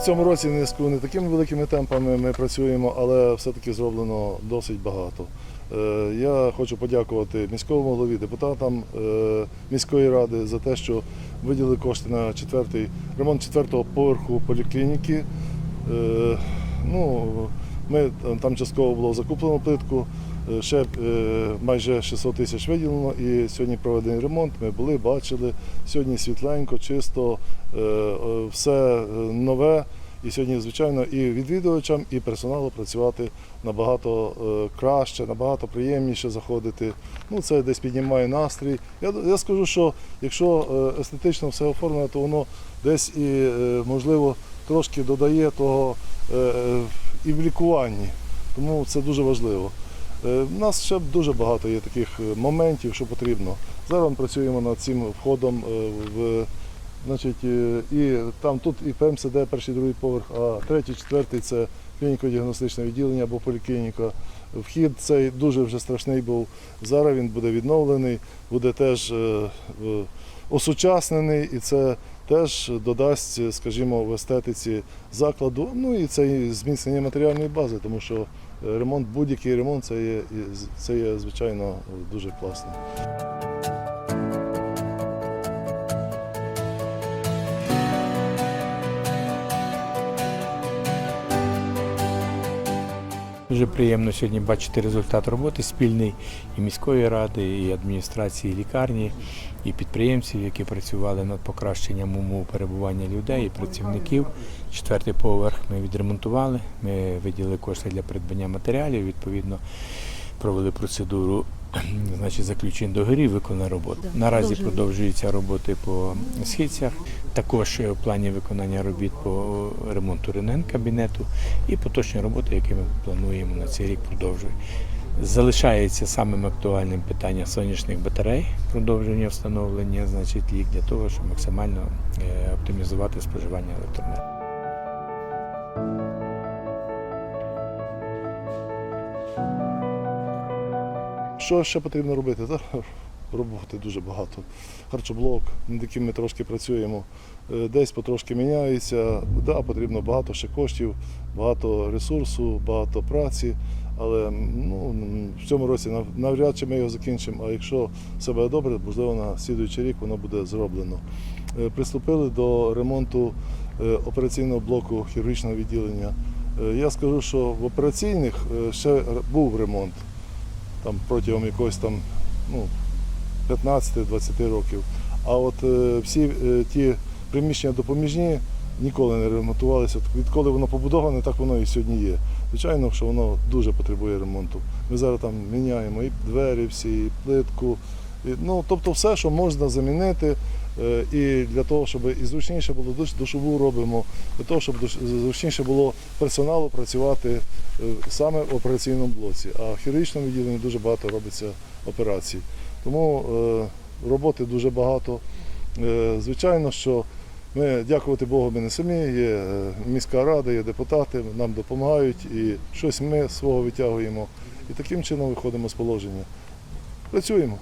цьому році не не такими великими темпами ми працюємо, але все-таки зроблено досить багато. Е, Я хочу подякувати міському голові, депутатам е, міської ради за те, що виділили кошти на четвертий ремонт четвертого поверху поліклініки. Е, Ну, ми там частково було закуплено плитку. е, Ще е, майже 600 тисяч виділено і сьогодні проведений ремонт. Ми були, бачили. Сьогодні світленько, чисто, е, е, все е, нове. І сьогодні, звичайно, і відвідувачам, і персоналу працювати набагато е, краще, набагато приємніше заходити. Ну, це десь піднімає настрій. Я, я скажу, що якщо е, естетично все оформлено, то воно десь і, е, можливо, трошки додає того е, е, і в лікуванні. Тому це дуже важливо. Е, У нас ще дуже багато є таких е, моментів, що потрібно. Зараз ми працюємо над цим входом е, в значить, е, і там тут і ПМСД, перший, другий поверх, а третій, четвертий це клініко-діагностичне відділення або поліклініка. Вхід цей дуже вже страшний був. Зараз він буде відновлений, буде теж е, е, осучаснений, і це теж додасть, скажімо, в естетиці закладу. Ну і це зміцнення матеріальної бази, тому що е, ремонт, будь-який ремонт це є, це є звичайно дуже класно. Дуже приємно сьогодні бачити результат роботи спільний і міської ради, і адміністрації лікарні, і підприємців, які працювали над покращенням умов перебування людей і працівників. Четвертий поверх ми відремонтували. Ми виділили кошти для придбання матеріалів. Відповідно, провели процедуру значить, заключень договорів, виконали роботу. Да, Наразі продовжуються роботи по східцях. Також е, в плані виконання робіт по ремонту рентген-кабінету і поточні роботи, які ми плануємо на цей рік продовжуємо. Залишається самим актуальним питання сонячних батарей, продовження встановлення, значить, їх для того, щоб максимально е, оптимізувати споживання електроенергії. Що ще потрібно робити? Роботи дуже багато. Харчоблок, над яким ми трошки працюємо, е, десь потрошки міняється. Да, потрібно багато ще коштів, багато ресурсу, багато праці. Але ну, в цьому році навряд чи ми його закінчимо. А якщо все буде добре, можливо, на слідуючий рік воно буде зроблено. Е, Приступили до ремонту е, операційного блоку хірургічного відділення. Я скажу, що в операційних ще був ремонт там протягом якогось там ну, 15-20 років. А от е, всі е, ті приміщення допоміжні ніколи не ремонтувалися. Відколи воно побудоване, так воно і сьогодні є. Звичайно, що воно дуже потребує ремонту. Ми зараз там міняємо і двері всі, і плитку. І, ну, тобто все, що можна замінити. Е, І для того, щоб і зручніше було, душову робимо, для того, щоб зручніше було персоналу працювати е, саме в операційному блоці. А в хірургічному відділенні дуже багато робиться операцій. Тому е, роботи дуже багато. Звичайно, що ми, дякувати Богу, ми не самі, є міська рада, є депутати, нам допомагають і щось ми свого витягуємо. І таким чином виходимо з положення. Працюємо.